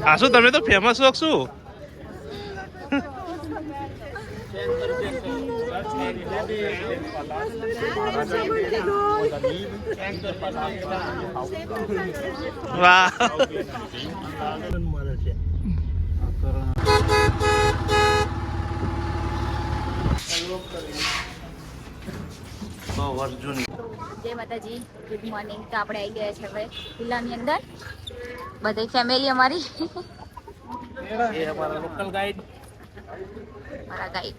હા શું તમે તો ફેમસ છો શું વાહ જય માતાજી ગુડ મોર્નિંગ તો આપણે આવી ગયા છે હવે કિલ્લાની અંદર. બધી ફેમિલી અમારી. એ અમારા લોકલ ગાઈડ મારા ગાઈડ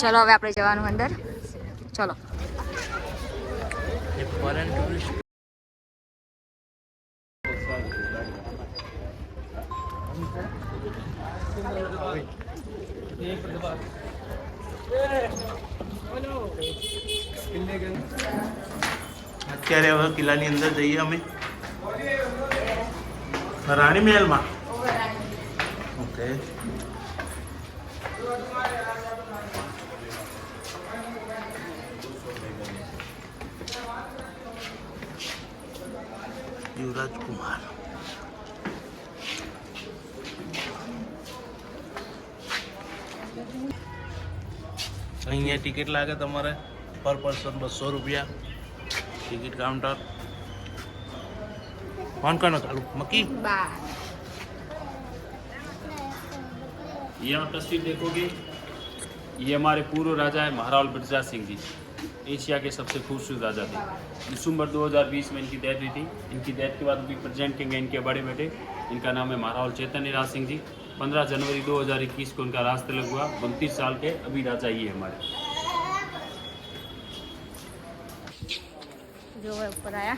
ચલો હવે આપણે જવાનું અંદર. ચલો. એ ફોરેન ટુરિસ્ટ અત્યારે હવે કિલ્લાની અંદર જઈએ અમે. રાણી મહેલમાં? ઓકે. યુવરાજ કુમાર. અહીંયા ટિકિટ લાગે તમારે, પર પર્સન બસો રૂપિયા. Ticket counter. कौन होता आलू। मक्की? यहाँ तस्वीर देखोगे ये हमारे पूर्व राजा है महारावल बिरजा सिंह जी। एशिया के सबसे खूबसूरत राजा थे। दिसंबर 2020 में इनकी डेथ हुई थी। इनकी डेथ के बाद भी प्रेजेंट किए गए इनके बड़े बेटे। इनका नाम है महारावल चैतन्य राज सिंह जी। 15 जनवरी 2021 को इनका राज तिलक हुआ। बत्तीस साल के अभी राजा ही है हमारे। जो है ऊपर आया।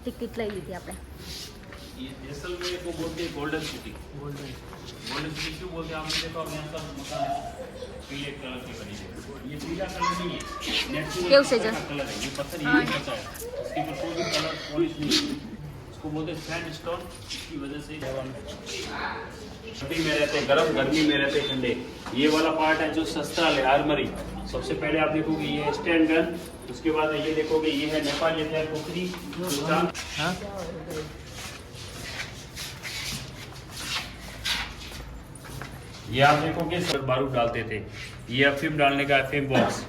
ટિકિટ લઈ લીધી આપણે ये जैसलमेर को बोलते हैं golden city golden golden city क्यों बोलते हैं आपने देखा होगा यहाँ सब मकान पीले कलर की बनी है ये पीला कलर नहीं है नेचुरल केव से जो? कलर है ये पत्थर ये होता है इसके ऊपर कोई भी कलर पॉलिश नहीं है इसको बोलते हैं सैंड स्टोन इसकी वजह से ठंडी में रहते हैं गर्म गर्मी में रहते हैं ठंडे ये वाला पार्ट है जो शस्त्राल है आर्मरी सबसे पहले आप देखोगे ये है स्टैंड गन उसके बाद ये देखोगे, ये है नेपाल, ये है पोखरी ये आप देखोगे, सर बारूद डालते थे। ये अफीम डालने का अफीम बॉक्स।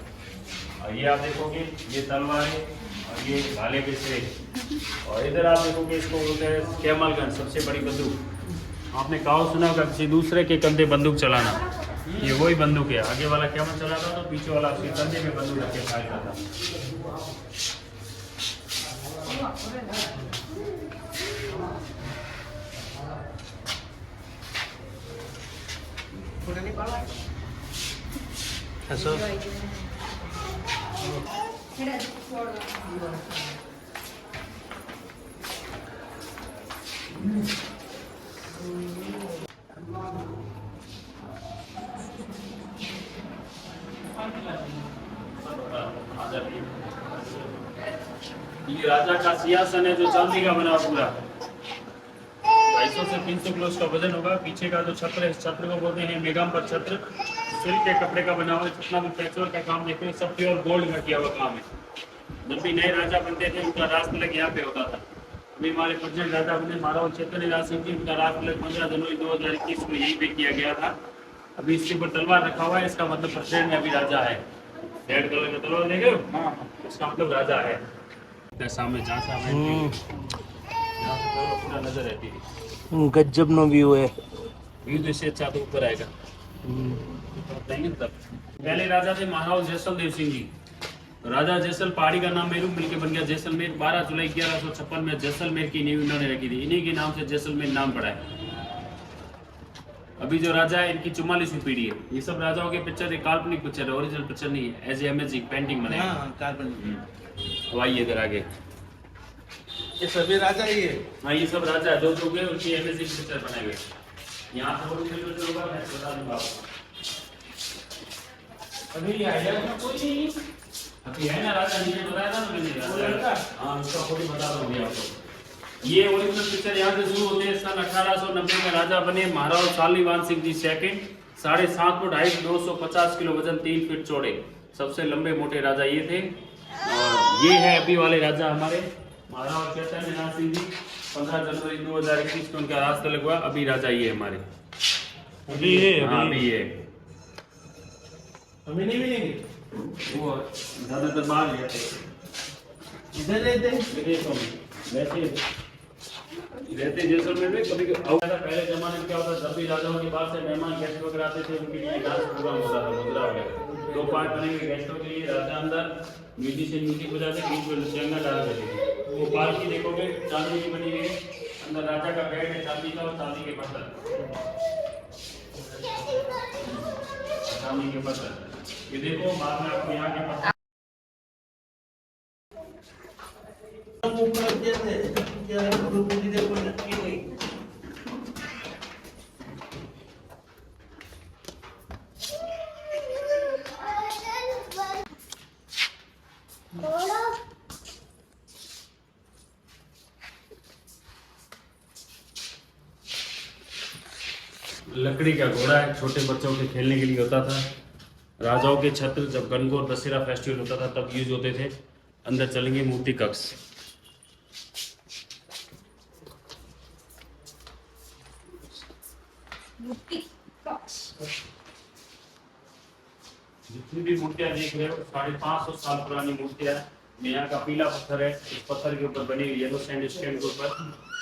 और ये आप देखोगे, ये तलवार है और ये भाले के से और इधर आप देखोगे, इसको बोलते हैं कैमल गन सबसे बड़ी बंदूक। आपने कहा सुना होगा किसी दूसरे के कंधे बंदूक चलाना। ये वही बंदूक है। आगे वाला कैमल चलाता था? पीछे वाला उसके कंधे में बंदूक रख के फायरता था। હસો ये राजा का सिंहासन है, जो चांदी का बना पूरा ढाई सौ से तीन सौ किलो उसका वज़न होगा। पीछे का जो छत्र है छत्र को बोलते हैं मेगाम्बर छत्र। सिल्क के कपड़े का बना हुआ है, जितना भी पैचवर्क का काम देखते हैं सब प्योर गोल्ड का किया हुआ काम है। जब भी नए राजा बनते थे, उनका राज तिलक यहाँ पे होता था। अभी हमारे प्रेसिडेंट राजा बने महाराज चैतन्य राज सिंह जी उनका राज तिलक पंद्रह जनवरी दो हज़ार इक्कीस को यहीं पे किया गया था। अभी इसके ऊपर तलवार रखा हुआ है इसका मतलब प्रेसिडेंट में अभी राजा है। रेड कलर का तलवार देखे हाँ? इसका मतलब राजा है। इधर सामने जहाँ सामने हम्म। पूरा नज़र रहती है हम्म, गजब नो व्यू है। व्यू तो इससे अच्छा तो ऊपर आएगा। हम्म। तो तब। पहले राजा थे महाराज जैसल देव सिंह जी। तो राजा जैसल पहाड़ी का नाम मेरू मिलकर बन गया। जैसलमेर 12 जुलाई ग्यारह में जैसलमेर की नींव इन्होंने रखी थी। इन्हीं के नाम से जैसलमेर नाम पड़ा है। अभी जो राजा है इनकी चुमालीसवीं पीढ़ी है। ये सब राजाओं के पिक्चर है काल्पनिक पिक्चर है ओरिजिनल पिक्चर नहीं है एज ए इमेजिंग पेंटिंग बनाई हाँ, काल्पनिक। हम्म। आइए इधर आगे। ये सभी राजा ही है। हाँ ये सब राजा जो जो गए उनकी इमेजिंग पिक्चर बनाई गई। यहाँ पर होगा मैं बता दूँगा अभी ये आइडिया बना कोई नहीं अभी है ना राजा नीचे बताया था ना मैंने हाँ उसका फ़ोटो बता दूँगी आपको। ये ओरिजिनल पिक्चर यहाँ से शुरू होते हैं सन 1890 में राजा बने महाराज शालीवान सिंह जी सेकंड साढ़े सात फुट हाइट दो सौ पचास किलो वज़न तीन फीट चौड़े। सबसे लंबे मोटे राजा ये थे। और ये है अभी वाले राजा हमारे और चैतन्य नाथ सिंह जी। पंद्रह जनवरी दो हज़ार इक्कीस को उनका रास्ता लगवा अभी राजा ये हमारे। अभी ये हाँ अभी अभी ये। अभी नहीं मिलेंगे? वो ज़्यादातर बाहर रहते हैं। इधर रहते हैं? विदेशों में वैसे रहते जैसलमेर में कभी पहले जमाने में क्या होता था, जब राजाओं के पास से मेहमान गेस्ट वगैरह आते थे, उनके लिए डांस प्रोग्राम होता था, मुद्रा वगैरह दो पार्ट बनेंगे गेस्टों के लिए, राजा अंदर म्यूजिशियन म्यूज़िक बजाते बीच में नृत्यंगा डाल देते वो पालकी देखोगे, चांदी की बनी है अंदर राजा का बेड है, चांदी का और चांदी के पत्थर। चांदी के पत्थर। ये देखो बाद में आपको यहाँ के पत्थर ऊपर जैसे क्या ग्रुप देखो नक्की नहीं लकड़ी का घोड़ा है छोटे बच्चों के खेलने के लिए होता था। राजाओं के छत्र जब गणगौर दशहरा फेस्टिवल होता था, तब यूज़ होते थे, अंदर चलेंगे मूर्ति कक्ष। जितनी भी मूर्तियाँ देख रहे हो साढ़े पाँच सौ साल पुरानी मूर्तियाँ हैं। यहाँ का पीला पत्थर है इस पत्थर के ऊपर बनी हुई येलो सैंड स्टोन के ऊपर।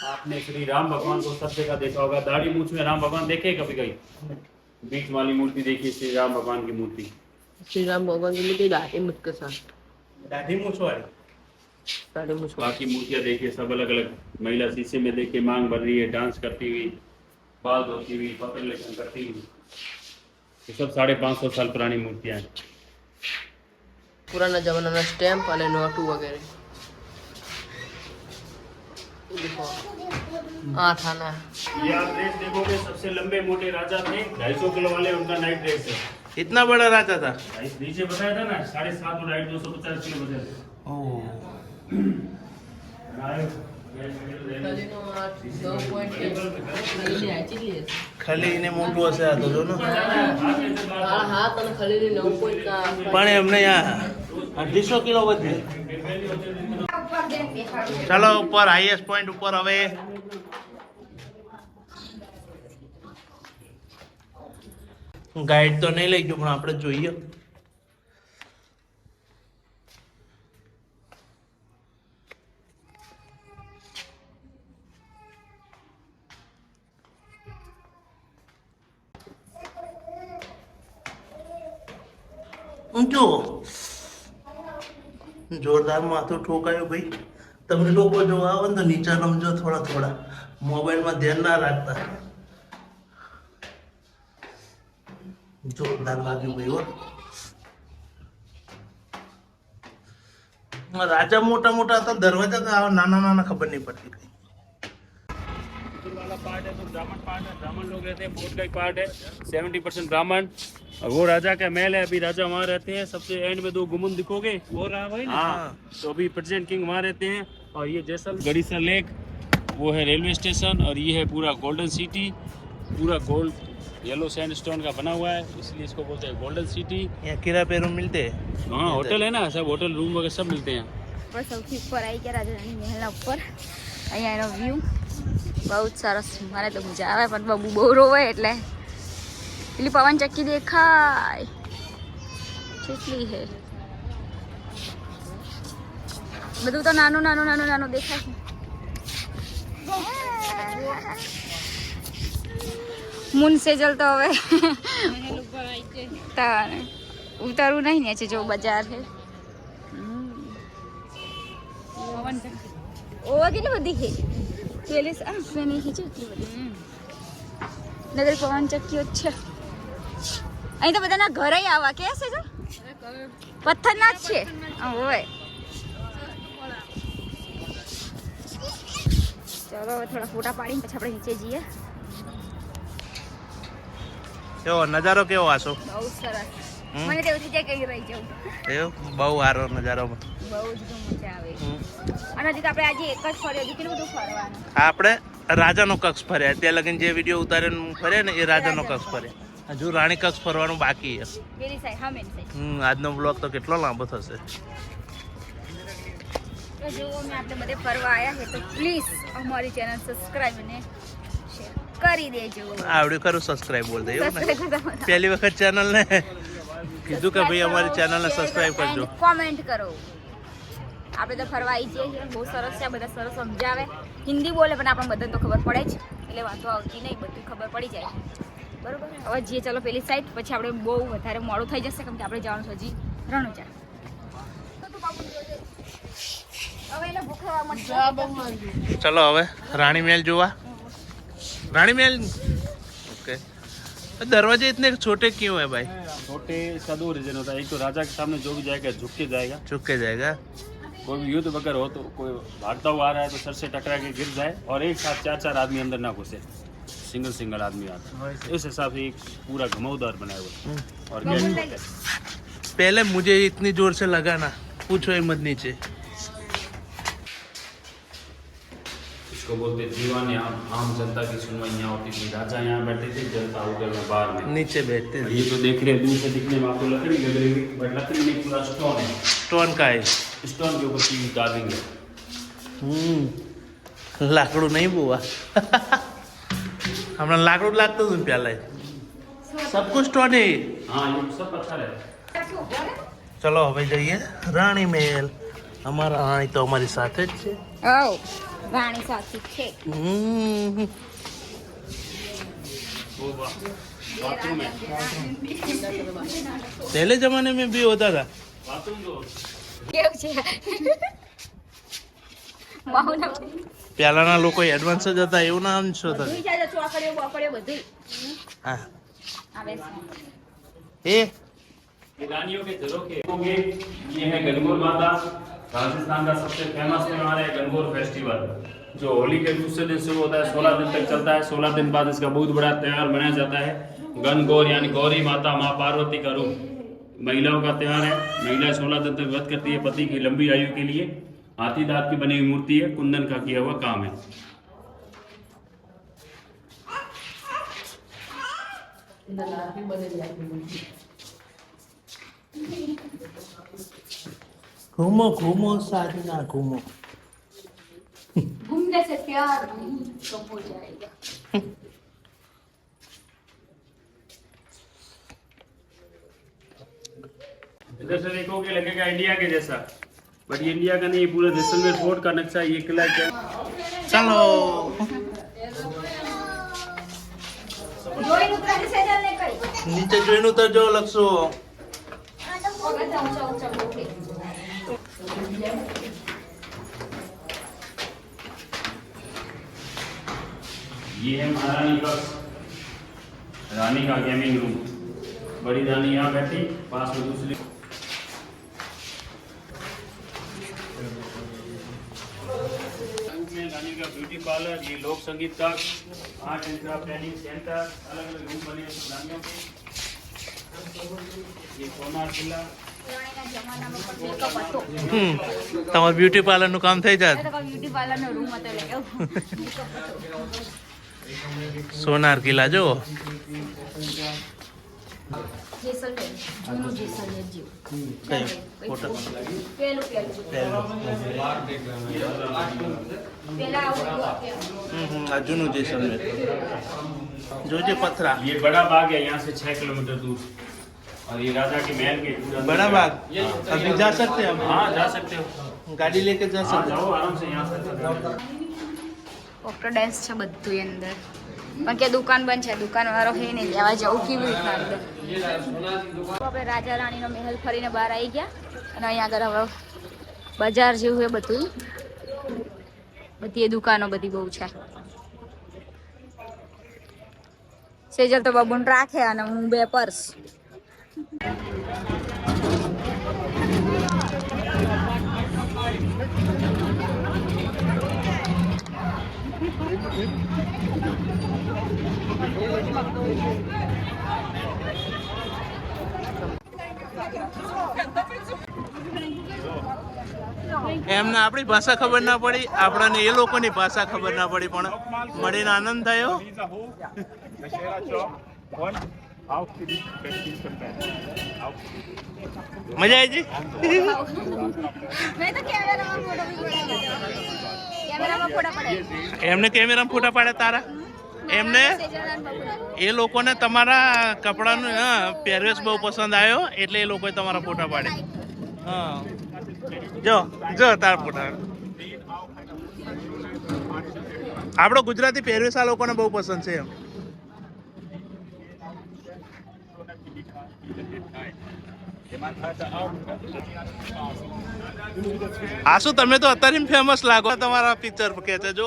आपने श्री राम भगवान को सब जगह देखा होगा। दाढ़ी मूछ में राम भगवान देखे कभी कभी? बीच वाली मूर्ति देखिए श्री राम भगवान की मूर्ति। श्री राम भगवान की मूर्ति दाढ़ी मुझ के साथ। दाढ़ी मूछ वाली? बाकी मूर्तियां देखिए सब अलग अलग महिला शीशे में देखिए मांग भर रही है डांस करती हुई बाल धोती हुई पकड़ लेखन करती हुई ये सब साढ़े पाँच सौ साल पुरानी मूर्तियां हैं પુરાના જમાનાના સ્ટેમ્પ અને નોટું વગેરે देखो आठ आना ये आप ड्रेस देखोगे सबसे लंबे मोटे राजा थे ढाई सौ किलो वाले उनका नाइट ड्रेस है इतना बड़ा राजा था ढाई- नीचे बताया था ना साढ़े सात और हाइट दो सौ पचास किलो वजन ओह ખાલી એને મોટું હશે આ તો જો પણ એમને અઢીસો કિલો વધે. ચાલો ઉપર હાઈએસ્ટ પોઈન્ટ ઉપર હવે. ગાઈડ તો નહીં લઈ ગયો, પણ આપણે જોઈએ. ઊંચો. જોરદાર માથું ઠોકાયું ભાઈ. તમે લોકો જો આવો ને તો નીચે રમજો થોડા થોડા. મોબાઈલમાં ધ્યાન ના રાખતા. જોરદાર લાગ્યું ભાઈ હો. રાજા મોટા મોટા હતા, દરવાજા તો નાના નાના ખબર નહીં પડતી सेवेंटी तो परसेंट ब्राह्मण और वो राजा का महल है अभी राजा वहाँ रहते हैं सबसे एंड में दो गुमन दिखोगे। वो रहा ना? हाँ तो अभी किंग वहाँ रहते हैं और ये जैसल लेक वो है रेलवे स्टेशन और ये है पूरा गोल्डन सिटी पूरा गोल्ड येलो सैंड स्टोन का बना हुआ है इसलिए इसको बोलते हैं गोल्डन सिटी यहाँ पे रूम मिलते हैं? हाँ होटल है ना सब होटल रूम वगैरह सब मिलते हैं। आई क्या राजा महल ऊपर। आई आई બહુ જ સરસ. મને તો મજા આવે પણ બબુ બહુ રોવે એટલે. પેલી પવન ચક્કી દેખાય. કેટલી હે. બધું તો નાનું નાનું નાનું નાનું દેખાય. મૂન સેજલ તો હવે. તારે. ઉતારવું નહીં ને છે જો બજાર છે ઓવા કેટલી બધી છે પેલી પેલી છે બધી નગર પવન ચક્કીઓ જ છે અહીં તો બધાના ઘરે આવા કે છે પથ્થરના જ છે હોય ચલો થોડા ફોટા પાડીને પછી આપણે નીચે જઈએ કેવો નજારો કેવો આસો બહુ સરસ. મને તો એવું થઈ જાય કે અહીં રહી જાઉં. એવું? બહુ સારો નજારો. બહુ જ મજા આવે. અને હજી આપણે આજે એક જ ફર્યો હજી કેટલું બધું ફરવાનું? આપણે રાજાનો કક્ષ ફર્યા. અત્યારે લગીને જે વીડિયો ઉતારે ફર્યા ને એ રાજાનો કક્ષ ફર્યા. હજુ રાણી કક્ષ ફરવાનું બાકી છે. હમ આજનો બ્લોગ તો કેટલો લાંબો થશે. જો અમે આપણે બધે ફરવા આવ્યા છે તો પ્લીઝ અમારી ચેનલ સબસ્ક્રાઇબ અને શેર કરી દેજો. આવડ્યું ખરું સબસ્ક્રાઇબ બોલ દે એવું ને? સબસ્ક્રાઇબ કરતા બધા. પહેલી વખત ચેનલ ને કીધું કે ભાઈ અમારી ચેનલને સબસ્ક્રાઇબ કરજો. કોમેન્ટ કરો. આપણે તો ફરવા આવી જઈએ છીએ બહુ સરસ છે આ બધા સરસ સમજાવે હિન્દી બોલે પણ આપણને બધાને તો ખબર પડે જ એટલે વાંધો આવતી નહીં બધું ખબર પડી જાય બરોબર હવે જઈએ ચલો પેલી સાઈડ પછી આપણે બહુ વધારે મોડું થઈ જશે કેમ કે આપણે જવાનું છે હજી રણુજા હવે એને ભૂખ લાગવા માંડી. ચલો હવે રાણી મહેલ જોવા रानी महल ओके दरवाजे इतने छोटे क्यों है भाई छोटे इसका दो रीजन होता है एक तो राजा के सामने जो भी जाएगा झुक के जाएगा चुप के जाएगा कोई भी युद्ध वगैरह हो तो कोई भागता हुआ आ रहा है तो सर से टकरा के गिर जाए और एक साथ चार चार आदमी अंदर ना घुसे। सिंगल सिंगल आदमी आता है। इस हिसाब से एक पूरा घुमावदार बनाया हुआ और गेट पहले मुझे इतनी ज़ोर से लगा ना पूछो ही मत नीचे। इसको बोलते दीवान यहाँ आम जनता की सुनवाई यहाँ होती थी। राजा यहाँ बैठे थे जनता होटल में बाहर में। नीचे बैठते ये तो देख रहे हैं दूर से दिखने में आपको लकड़ी लग रही है बट लकड़ी नहीं पूरा स्टोन है। स्टोन का है। स्टोन के ऊपर की कार्विंग है હમ લાકડું નહીં બુવા હમણાં લાકડું લાગતું હતું ને પહેલા सब कुछ स्टोन है हाँ ये सब पत्थर है ચલો હવે જઈએ રાણી મહેલ અમારા રાણી તો અમારી સાથે જ છે આવ રાણી સાથે છે હમ. वो वा- बाथरूम है पहले जमाने में भी होता था बाथरूम जो કેવું છે માહોના પહેલાના લોકો એડવાન્સ જ હતા એવું નામ શું હતું બધું છે ચોકડીઓ બોકડીઓ બધું હા આવે છે એ ये रानियों के घरों के होंगे ये है गणगौर माता राजस्थान का सबसे फेमस त्योहार है गणगौर फेस्टिवल जो होली के दूसरे दिन शुरू होता है सोलह दिन तक चलता है सोलह दिन बाद इसका बहुत बड़ा त्योहार मनाया जाता है गणगौर यानी गौरी माता माँ पार्वती का रूप महिलाओं का त्यौहार है। महिला सोलह दिन तक व्रत करती है पति की लंबी आयु के लिए। हाथी दांत की बनी हुई मूर्ति है कुंदन का किया हुआ काम है। घूमो घूमो साधना घूमो। घूमने से प्यार नहीं कम हो जाएगा। इधर से देखोगे लगेगा इंडिया के जैसा। बट ये इंडिया का नहीं पूरे जैसलमेर फोर्ट का नक्शा ये किला चलो। नीचे ट्रेन उतर जाओ ये है महारानी का रानी का गेमिंग रूम बड़ी रानी यहाँ बैठी पास में दूसरी रानी का ब्यूटी पार्लर ये लोक संगीत का art and craft training centre अलग अलग रूम बने हैं सब रानियों के ये सोनार किला રાણીના જમાનામાં પણ મેકઅપ હતો હમ તમારું બ્યુટી પાર્લરનું કામ થઈ જાય એ તો બ્યુટી પાર્લરનો રૂમ હતો એટલે કેવું મેકઅપ હતો સોનાર કિલ્લા જો જેસલમેર જૂનું જેસલમેર જેવું કયું ફોટો પેલું પેલું પેલા આવું હતું અત્યારે. હમ હમ આ જૂનું જેસલમેર જોજે પથરા ये बड़ा बाग है यहाँ से छह किलोमीटर दूर और ये राजा के महल के पूरा बड़ा बाग अभी जा सकते हैं हाँ जा सकते हो हम गाड़ी लेके जा हाँ सकते जाओ आराम से यहाँ से ઓક્ટો ડાન્સ છે બધું એ અંદર પણ કે દુકાન બંધ છે, દુકાન વાળો હે નહીં, લેવા જવું કેવી રીતના આપણે રાજા રાણીનો મહેલ ફરીને બહાર આવી ગયા અને અહીંયા આગળ હવે બજાર જેવું એ બધું. બધી એ દુકાનો બધી બહુ છે. સેજલ તો બબુન રાખે અને હું બે પર્સ. એમને આપણી ભાષા ખબર ના પડી આપણને એ લોકોની ભાષા ખબર ના પડી પણ મળીને આનંદ થયો. મજા આવી પડાય એમને કેમેરામાં ફોટા પાડે તારા? એમને એ લોકોને તમારા કપડાનું પહેરવેશ બહુ પસંદ આવ્યો, એટલે એ લોકોએ તમારા ફોટા પાડે હા. જો જો તારા ફોટા. આપણો ગુજરાતી પહેરવેશ આ લોકોને બહુ પસંદ છે એમ. આ શું તમે તો અત્યારે ફેમસ લાગો, તમારા પિક્ચર કે છે જો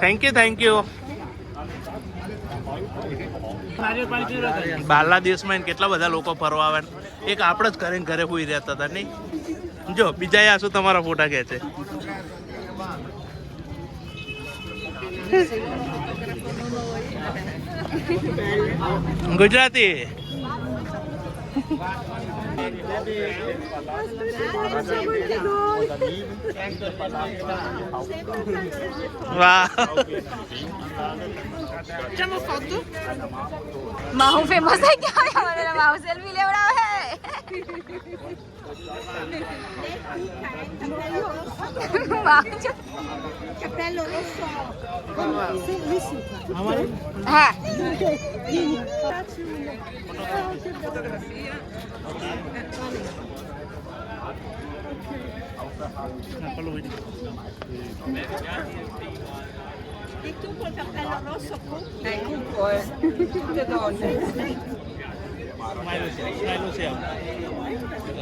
થેન્ક યુ થેન્ક યુ બહારના દેશમાં કેટલા બધા લોકો ફરવા આવે. એક આપણે જ ઘરે ઘરે હોઈ રહેતા હતા, નહીં? જો, બીજા આ શું તમારા ફોટા છે? ગુજરાતી. વાહ. માહુ ફેમસ થઈ ગયા હવે માહુ સેલ્ફી લેવડાવે. Mangia. Cappello é rosso. Come si Ah. Vieni. Faccio una fotografia. Ok. Fallo vedere. É. E tu col cappello rosso cucco? É eh, cucco, eh. Tutte donne. માહુ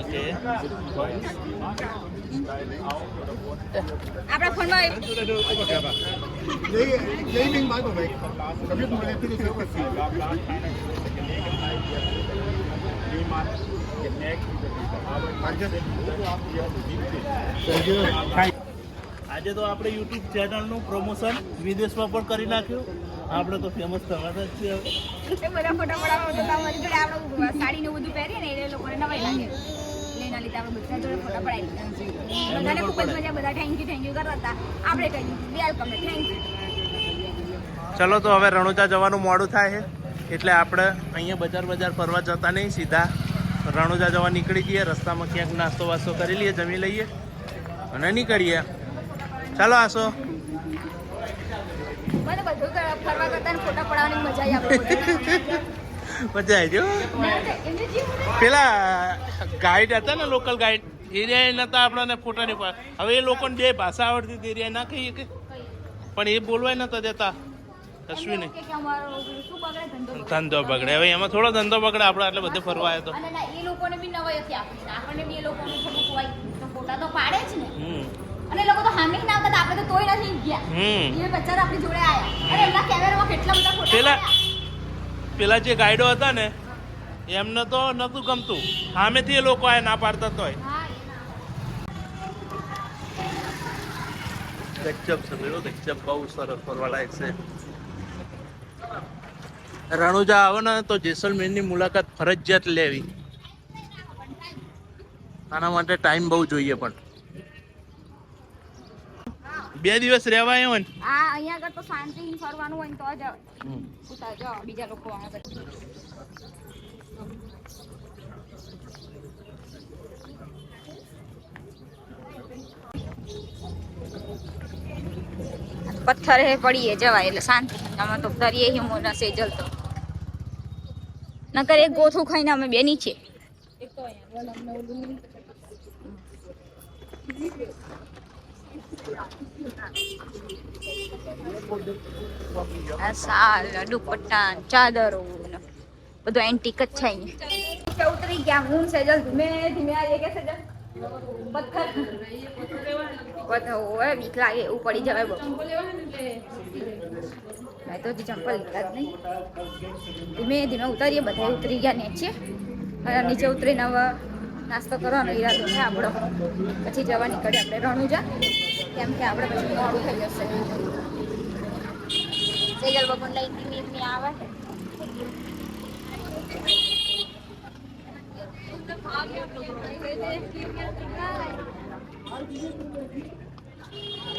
જો હા આપણા ફોનમાં Gaming mal weg. Da wird mal ein bisschen so viel. આજે તો આપણે YouTube ચેનલનું promotion વિદેશમાં પણ કરી નાખ્યું આપણે તો ફેમસ થવાના જ છે હવે. એ બધા ફોટા પડાવવા તો અમારી જોડે આપણે સાડી ને બધું પહેરીએ ને એટલે લોકોને નવાઈ લાગે. એના લીધે આપણે બધા જોડે ફોટા પડાવી દીધા બધાને ખૂબ જ મજા બધા થેન્ક યુ થેન્ક યુ કરતા હતા. આપણે કહ્યું વેલકમ થેન્ક યુ ચલો તો હવે રણુજા જવાનું મોડું થાય છે. એટલે આપણે અહીંયા બજાર બજાર ફરવા જતા નહીં સીધા રણુજા જવા નીકળી જઈએ રસ્તામાં ક્યાંક નાસ્તો વાસ્તો કરી લઈએ જમી લઈએ અને નીકળીએ. ચાલો આસો. મને બધું ફરવા કરતા ને ફોટા પડાવવાની મજા આવી મજા આવી જો પેલા ગાઈડ હતા ને લોકલ ગાઈડ એરિયા નતા આપણને ફોટા ની હવે એ લોકોને બે ભાષા આવડતી એરિયા ના કહીએ કે? પણ એ બોલવાય નતા દેતા. કશું નહીં. ધંધો બગડે. હવે એમાં થોડો ધંધો બગડે આપણે એટલે બધે ફરવા આવ્યો તો. એ લોકોને બી નવાઈ હતી આપણને આપણને બી એ લોકોને ફોટા તો પાડે જ ને. અને લોકો તો હામી ના આવતા આપણે તો તોય નથી ગયા. હમ. એ બચારા આપણી જોડે આયા. અરે એમના કેમેરામાં કેટલા બધા ફોટા પેલા- પેલા જે ગાઈડો હતા ને એમને તો નતું ગમતું. સામેથી એ લોકો આ ના પાડતા તોય. ગજબ છે બેડો ગજબ બહુ સરસ ફરવાલાયક છે. રણુજા આવો ને તો જેસલમેરની મુલાકાત ફરજિયાત લેવી. આના માટે ટાઈમ બહુ જોઈએ પણ. બે દિવસ રહેવાય હોય ને? આ અહીંયા આગળ તો શાંતિ ફરવાનું હોય ને તો જ ઉતાર જાઓ બીજા લોકો આગળ પથ્થર હે પડીએ જવાય એટલે શાંતિ આમાં તો દરિયે હિમો ના સેજલ તો. નકર એક ગોથું ખાઈને અમે બે નીચે આ સાલ, દુપટ્ટા, ચાદરો બધું એન્ટિક જ છે અહીંયા. ઉતરી ગયા, હું સેજલ, ધીમે ધીમે આવીએ કે સેજલ? પથ્થર. એવું પડી જવાય બહુ. મેં તો ચંપલ ધીમે ધીમે ઉતારીએ, બધા ઉતરી ગયા નીચે. અને નીચે ઉતરીને હવે નાસ્તો કરવાનો ઈરાદો છે આપણો. પછી જવા નીકળીએ આપણે રણુજા. કેમ કે આપણે પછી મોડું થઈ જશે. સેજલ બબન લઈ ધીમી ધીમી આવે.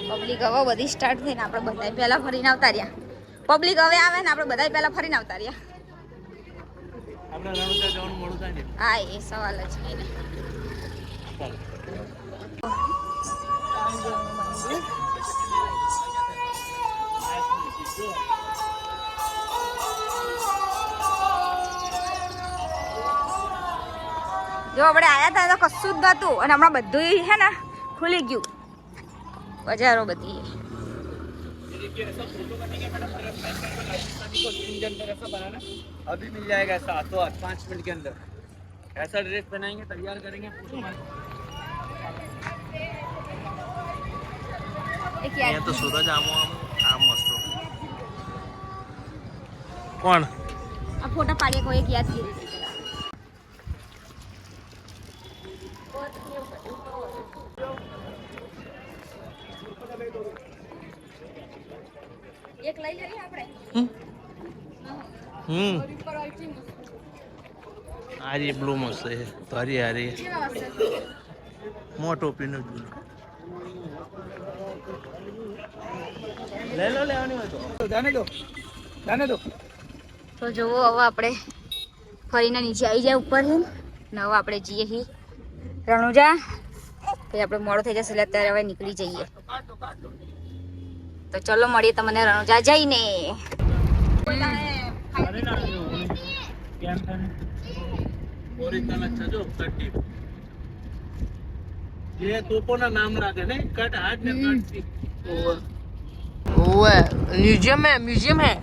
પબ્લિક હવે બધી સ્ટાર્ટ થઈને આપણે બધા પહેલા ફરીને આવતા રહ્યા. પબ્લિક હવે આવે ને આપણે બધા પહેલા ફરીને આવતા રહ્યા. હા, એ સવાલ જ નહીં જો આપણે આયા હતા તો કશું જ નતું અને હમણાં બધું છે ને ખુલી ગયું બજારો બધી अभी मिल जाएगा ऐसा हाथों हाथ पाँच मिनट के अंदर ऐसा ड्रेस पहनाएंगे तैयार करेंगे અહીંયા તો સુરજ આમો આમ મસ્તો. કોણ? આ ફોટા પાડીએ કોઈ એક યાદગીરી છે પેલા. એક લઈ લઈએ આપણે? હમ? આરી બ્લુ મસ્ત છે. તારી હારી મોટો ટોપીનું બ્લુ. તો. જાને જુઓ હવે આપણે ફરીને નીચે આવી જાય ઉપર છે ને. હવે આપણે જઈએ રણુજા પછી આપણે મોડો થઈ જશે એટલે અત્યારે હવે નીકળી જઈએ. તો ચલો મળીએ તમને રણુજા જઈને. જે તોપો નામ રાખે ને કટ હાથ ને કટ वो है म्यूजियम है म्यूजियम है